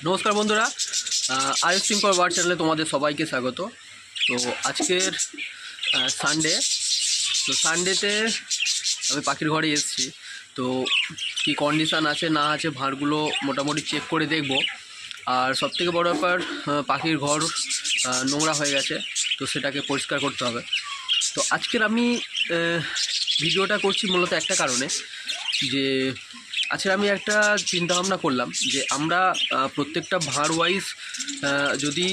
নমস্কার বন্ধুরা। Ayush simple word চ্যানেলে তোমাদের সবাইকে স্বাগত। তো আজকের সানডে তো সানডেতে আমি পাখির ঘরে এসেছি। তো কী কন্ডিশান আছে, না আছে, ভাঁড়গুলো মোটামুটি চেক করে দেখব। আর সবথেকে বড় ব্যাপার পাখির ঘর নোংরা হয়ে গেছে, তো সেটাকে পরিষ্কার করতে হবে। তো আজকের আমি ভিডিওটা করছি মূলত একটা কারণে, যে আচ্ছা আমি একটা চিন্তা ভাবনা করলাম যে আমরা প্রত্যেকটা ভাঁড় ওয়াইজ যদি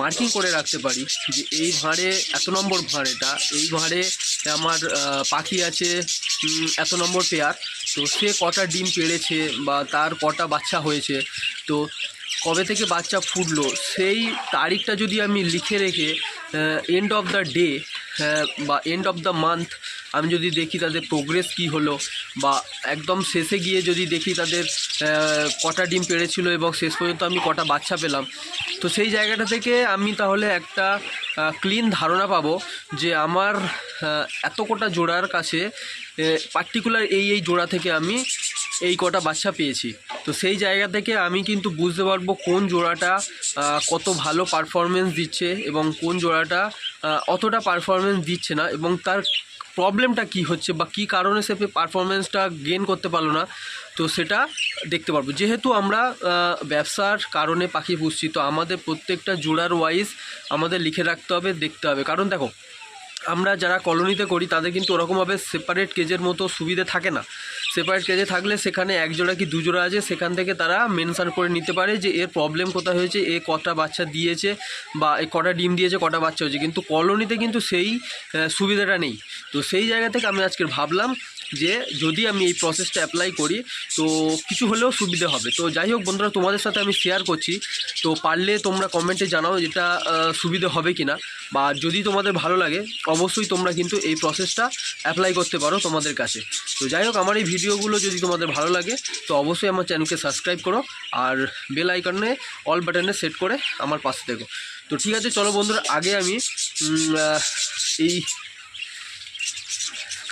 মার্কিং করে রাখতে পারি যে এই ভাঁড়ে এত নম্বর ভাঁড় এটা, এই ভাঁড়ে আমার পাখি আছে এত নম্বর পেয়ার তো সে কটা ডিম পেড়েছে বা তার কটা বাচ্চা হয়েছে, তো কবে থেকে বাচ্চা ফুটলো, সেই তারিখটা যদি আমি লিখে রেখে এন্ড অফ দ্য ডে বা এন্ড অফ দ্য মান্থ আমি যদি দেখি তাদের প্রোগ্রেস কি হলো বা একদম শেষে গিয়ে যদি দেখি তাদের কটা ডিম পেড়েছিল এবং শেষ পর্যন্ত আমি কটা বাচ্চা পেলাম, তো সেই জায়গাটা থেকে আমি তাহলে একটা ক্লিন ধারণা পাবো যে আমার এত কটা জোড়ার কাছে পার্টিকুলার এই এই জোড়া থেকে আমি এই কটা বাচ্চা পেয়েছি। তো সেই জায়গা থেকে আমি কিন্তু বুঝতে পারব কোন জোড়াটা কত ভালো পারফরমেন্স দিচ্ছে এবং কোন জোড়াটা অতটা পারফরমেন্স দিচ্ছে না এবং তার প্রবলেমটা কি হচ্ছে বা কি কারণে সে পারফরমেন্সটা গেন করতে পারল না, তো সেটা দেখতে পারব। যেহেতু আমরা ব্যবসার কারণে পাখি পুষছি, তো আমাদের প্রত্যেকটা জোড়ার ওয়াইজ আমাদের লিখে রাখতে হবে, দেখতে হবে। কারণ দেখো, আমরা যারা কলোনিতে করি, তাদের কিন্তু ওরকমভাবে সেপারেট কেজের মতো সুবিধে থাকে না। সেপারেট কেজে থাকলে সেখানে একজোড়া কি দুজোড়া আছে, সেখান থেকে তারা মেনশান করে নিতে পারে যে এর প্রবলেম কোথায় হয়েছে, এ কটা বাচ্চা দিয়েছে বা এ কটা ডিম দিয়েছে, কটা বাচ্চা হয়েছে। কিন্তু কলোনিতে কিন্তু সেই সুবিধাটা নেই। তো সেই জায়গা থেকে আমি আজকে ভাবলাম যে যদি আমি এই প্রসেসটা অ্যাপ্লাই করি, তো কিছু হলেও সুবিধে হবে। তো যাই হোক বন্ধুরা, তোমাদের সাথে আমি শেয়ার করছি। তো পারলে তোমরা কমেন্টে জানাও যেটা সুবিধে হবে কি না বা যদি তোমাদের ভালো লাগে, অবশ্যই তোমরা কিন্তু এই প্রসেসটা অ্যাপ্লাই করতে পারো তোমাদের কাছে। তো যাই হোক, আমার এই ভিডিওগুলো যদি তোমাদের ভালো লাগে, তো অবশ্যই আমার চ্যানেলকে সাবস্ক্রাইব করো আর বেল আইকনে অল বাটনে সেট করে আমার পাশে দেখো তো ঠিক আছে, চলো বন্ধুরা, আগে আমি এই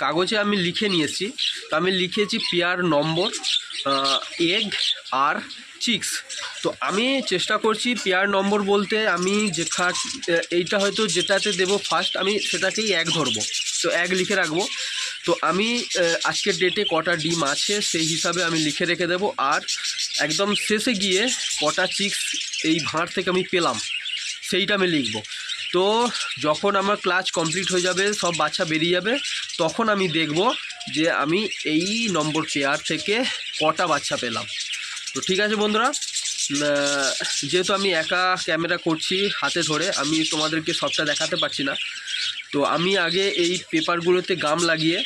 কাগজে আমি লিখে নিয়েছি। তো আমি লিখেছি পেয়ার নম্বর এগ আর চিক্স তো আমি চেষ্টা করছি পেয়ার নম্বর বলতে আমি যে যেখা এইটা হয়তো যেটাতে দেবো ফার্স্ট আমি সেটাকেই এক ধরবো। তো এক লিখে রাখব। তো আমি আজকের ডেটে কটা ডিম আছে সেই হিসাবে আমি লিখে রেখে দেবো। আর একদম শেষে গিয়ে কটা চিক্স এই ভাঁড় থেকে আমি পেলাম, সেইটা আমি লিখব। তো যখন আমার ক্লাস কমপ্লিট হয়ে যাবে, সব বাচ্চা বেরিয়ে যাবে, তখন আমি দেখব যে আমি এই নম্বর পেয়ার থেকে কটা বাচ্চা পেলাম। তো ঠিক আছে বন্ধুরা যেহেতু আমি একা ক্যামেরা করছি হাতে ধরে, আমি তোমাদেরকে সবটা দেখাতে পারছি না। তো আমি আগে এই পেপারগুলোতে গাম লাগিয়ে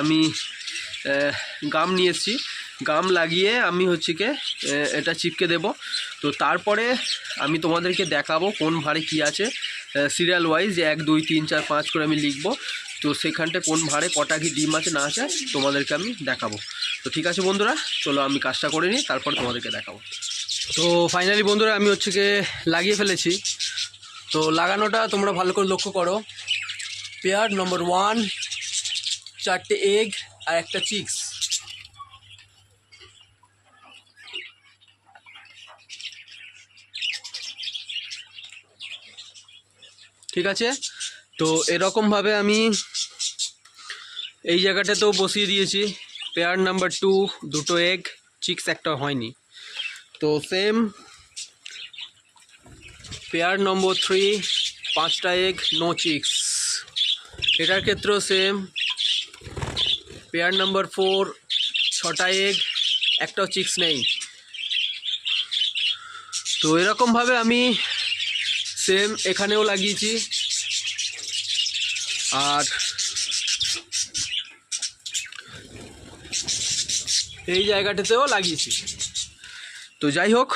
আমি গাম নিয়ে এসেছি। গাম লাগিয়ে আমি হচ্ছে কি এটা চিপকে দেব। তো তারপরে আমি তোমাদেরকে দেখাবো কোন ভাঁড়ে কি আছে। সিরিয়াল ওয়াইজ এক, দুই, তিন, চার, পাঁচ করে আমি লিখব। তো সেখানটা কোন ভাড়ে, কটা কি ডিম আছে, না আছে, তোমাদেরকে আমি দেখাবো। তো ঠিক আছে বন্ধুরা, চলো আমি কাজটা করে নিই, তারপর তোমাদেরকে দেখাবো। তো ফাইনালি বন্ধুরা, আমি হচ্ছে গিয়ে লাগিয়ে ফেলেছি। তো লাগানোটা তোমরা ভালো করে লক্ষ্য করো। পেয়ার নম্বর ওয়ান চারটে এগ আর একটা চিক্স ঠিক আছে? তো এরকমভাবে আমি এই জায়গাটাতেও বসিয়ে দিয়েছি। পেয়ার নাম্বার টু, দুটো এগ চিক্স একটা হয়নি। তো সেম পেয়ার নম্বর থ্রি পাঁচটা এগ নো চিক্স এটার ক্ষেত্রেও সেম পেয়ার নাম্বার ফোর ছটা এগ একটাও চিক্স নেই। তো এরকমভাবে আমি সেম এখানেও লাগিয়েছি। আর এই জায়গাটাতেও লাগিয়েছি। তো যাই হোক,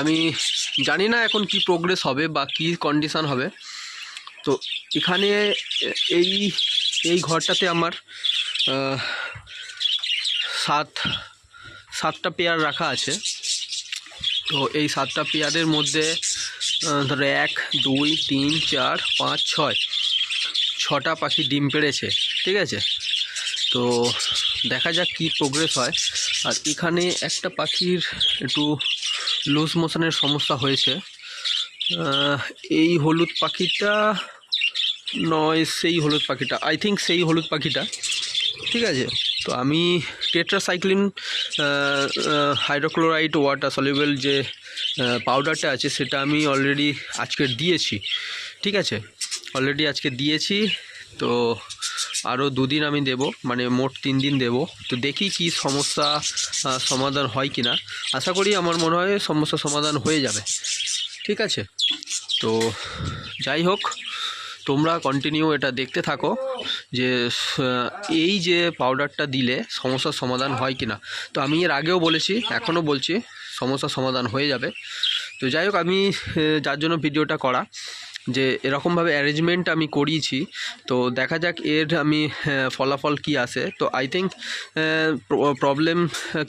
আমি জানি না এখন কি প্রোগ্রেস হবে বা কি কন্ডিশান হবে। তো এখানে এই এই ঘরটাতে আমার সাত, সাতটা পেয়ার রাখা আছে। তো এই সাতটা পেয়ারের মধ্যে ধরো এক, দুই, তিন, চার, পাঁচ, ছয় ছটা পাখি ডিম পেড়েছে, ঠিক আছে? তো দেখা যাক কি প্রোগ্রেস হয়। আর এখানে একটা পাখির একটু লুজ মোশনের সমস্যা হয়েছে। এই হলুদ পাখিটা নয়, সেই হলুদ পাখিটা আই থিঙ্ক সেই হলুদ পাখিটা, ঠিক আছে? তো আমি টেট্রাসাইক্লিন হাইড্রোক্লোরাইড ওয়াটার সলিউবল যে পাউডারটা আছে, সেটা আমি অলরেডি আজকে দিয়েছি, ঠিক আছে? অলরেডি আজকে দিয়েছি, তো আরও দুদিন আমি দেব মানে মোট তিন দিন দেব। তো দেখি কি সমস্যা সমাধান হয় কি না আশা করি আমার মনে হয় সমস্যা সমাধান হয়ে যাবে। ঠিক আছে? তো যাই হোক, তোমরা কন্টিনিউ এটা দেখতে থাকো যে এই যে পাউডারটা দিলে সমস্যার সমাধান হয় কি না তো আমি এর আগেও বলেছি, এখনও বলছি, সমস্যার সমাধান হয়ে যাবে। তো যাই হোক, আমি যার জন্য ভিডিওটা করা যে এরকমভাবে অ্যারেঞ্জমেন্ট আমি করিয়েছি। তো দেখা যাক এর আমি ফলাফল কি আসে। তো আই থিঙ্ক প্রবলেম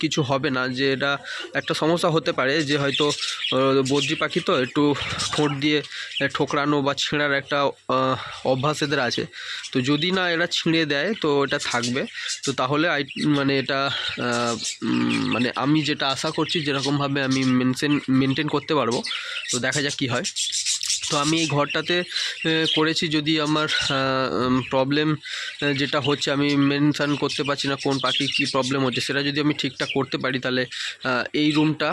কিছু হবে না। যে এটা একটা সমস্যা হতে পারে যে হয়তো বদ্রি পাখি তো একটু ঠোঁট দিয়ে ঠোকরানো বা ছিঁড়ার একটা অভ্যাস এদের আছে। তো যদি না এরা ছিঁড়ে দেয়, তো এটা থাকবে। তো তাহলে আই মানে এটা মানে আমি যেটা আশা করছি, যেরকমভাবে আমি মেনটেন মেনটেন করতে পারব। তো দেখা যাক কী হয়। তো আমি এই ঘরটাতে করেছি যদি আমার প্রবলেম যেটা হচ্ছে আমি মেনশান করতে পারছি না কোন পাখি কী প্রবলেম হচ্ছে। সেটা যদি আমি ঠিকঠাক করতে পারি তাহলে এই রুমটা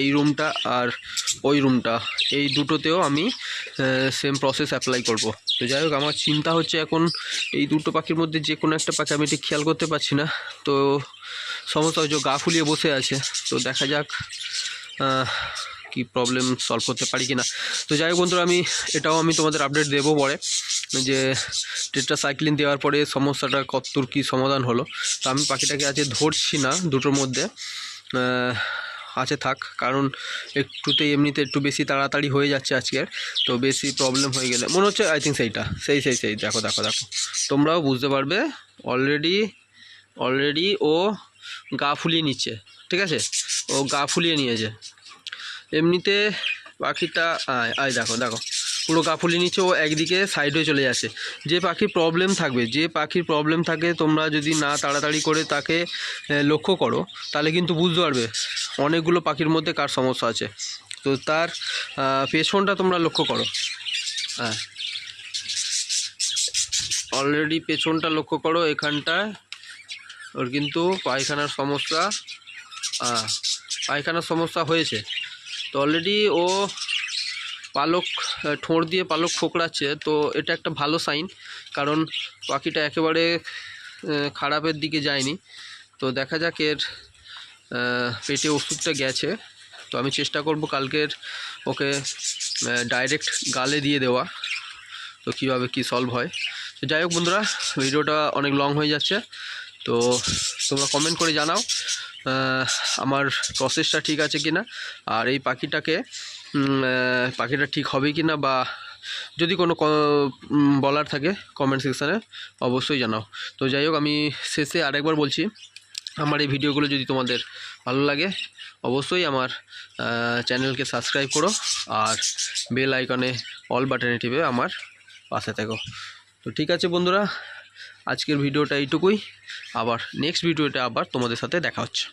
এই রুমটা আর ওই রুমটা এই দুটোতেও আমি সেম প্রসেস অ্যাপ্লাই করব। তো যাই হোক, আমার চিন্তা হচ্ছে এখন এই দুটো পাখির মধ্যে যে কোনো একটা পাখি আমি ঠিক খেয়াল করতে পারছি না। তো সমস্যা হচ্ছে গা ফুলিয়ে বসে আছে। তো দেখা যাক কি প্রবলেম সলভ করতে পারি কিনা। তো যাই হোক বন্ধুরা, আমি এটাও আমি তোমাদের আপডেট দেবো পরে, যে টেট্রাসাইক্লিন দেওয়ার পরে সমস্যাটা কতদূর কী সমাধান হলো। তো আমি পাখিটাকে আজকে ধরছি না, দুটোর মধ্যে আছে থাক, কারণ একটুতে এমনিতে একটু বেশি তাড়াতাড়ি হয়ে যাচ্ছে আজকের তো বেশি প্রবলেম হয়ে গেলে। মনে হচ্ছে আই থিঙ্ক সেইটা, সেই সেই সেই, দেখো দেখো দেখো। তোমরাও বুঝতে পারবে অলরেডি অলরেডি ও গা ফুলিয়ে নিচ্ছে, ঠিক আছে? ও গা ফুলিয়ে নিয়েছে। এমনিতে পাখিটা, আয় দেখো দেখো। পুরো গা ফুলিয়ে নিচ্ছে, ও একদিকে সাইড হয়ে চলে যাচ্ছে। যে পাখির প্রবলেম থাকবে, যে পাখির প্রবলেম থাকে, তোমরা যদি না তাড়াতাড়ি করে তাকে লক্ষ্য করো, তাহলে কিন্তু বুঝতে পারবে অনেকগুলো পাখির মধ্যে কার সমস্যা আছে। তো তার পেছনটা তোমরা লক্ষ্য করো। হ্যাঁ। অলরেডি পেছনটা লক্ষ্য করো, এখানটায়। ওর কিন্তু পায়খানার সমস্যা পায়খানার সমস্যা হয়েছে। তো অলরেডি ও পালক ঠোঁট দিয়ে পালক ফোকড়াচ্ছে, তো এটা একটা ভালো সাইন কারণ পাখিটা একেবারে খারাপের দিকে যায়নি। তো দেখা যাক এর পেটে ওষুধটা গেছে। তো আমি চেষ্টা করব কালকের ওকে ডাইরেক্ট গালে দিয়ে দেওয়া, তো কীভাবে কি সলভ হয়। তো যাই হোক বন্ধুরা ভিডিওটা অনেক লং হয়ে যাচ্ছে। তো তোমরা কমেন্ট করে জানাও আমার প্রসেসটা ঠিক আছে কি না আর এই পাখিটাকে পাখিটা ঠিক হবে কি না বা যদি কোনো বলার থাকে কমেন্ট সেকশানে অবশ্যই জানাও। তো যাই হোক, আমি শেষে আরেকবার বলছি, আমার এই ভিডিওগুলো যদি তোমাদের ভালো লাগে, অবশ্যই আমার চ্যানেলকে সাবস্ক্রাইব করো, আর বেল আইকনে অল বাটনে টিপে আমার পাশে থেকো। তো ঠিক আছে বন্ধুরা আজকের ভিডিওটা এইটুকুই। আবার নেক্সট ভিডিওটা আবার তোমাদের সাথে দেখা হচ্ছে।